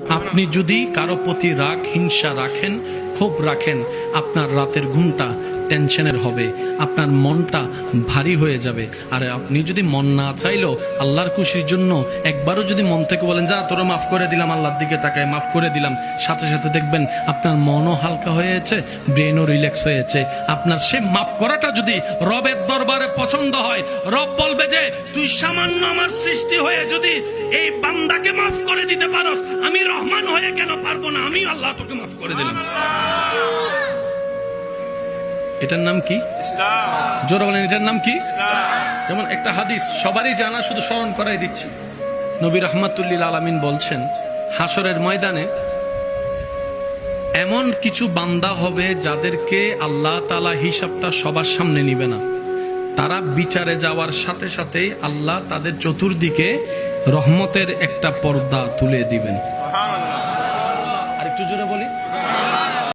আপনি যদি কারও প্রতি রাগ হিংসা রাখেন ক্ষোভ রাখেন আপনার রাতের ঘুমটা টেনশনের হবে, আপনার মনটা ভারী হয়ে যাবে। আর আপনি যদি মন না চাইলেও আল্লাহর খুশির জন্য একবারও যদি মন থেকে বলেন, যা, তোরা মাফ করে দিলাম, আল্লাহর দিকে তাকায়, মাফ করে দিলাম। সাথে সাথে দেখবেন আপনার মনও হালকা হয়েছে ব্রেনও রিল্যাক্স হয়েছে আপনার সে মাফ করাটা যদি রবের দরবারে পছন্দ হয়, রব বলবে যে, তুই সামান্য আমার সৃষ্টি হয়ে যদি এই বান্দাকে মাফ করে দিতে পারস, আমি রহমান হয়ে কেন পারব না? আমি আল্লাহ তোকে মাফ করে দিলাম। এটার নাম কি? জোরে বলেন এটার নাম কি? যেমন একটা হাদিস সবারই জানা শুধু স্মরণ করাই দিচ্ছি। নবী রহমাতুল্লিল আলামিন বলছেন হাসরের ময়দানে এমন কিছু বান্দা হবে যাদেরকে আল্লাহ তালা হিসাবটা সবার সামনে নিবে না। তারা বিচারে যাওয়ার সাথে সাথে আল্লাহ তাদের চতুর্দিকে রহমতের একটা পর্দা তুলে দিবেন। আরেকটু জোরে বলি।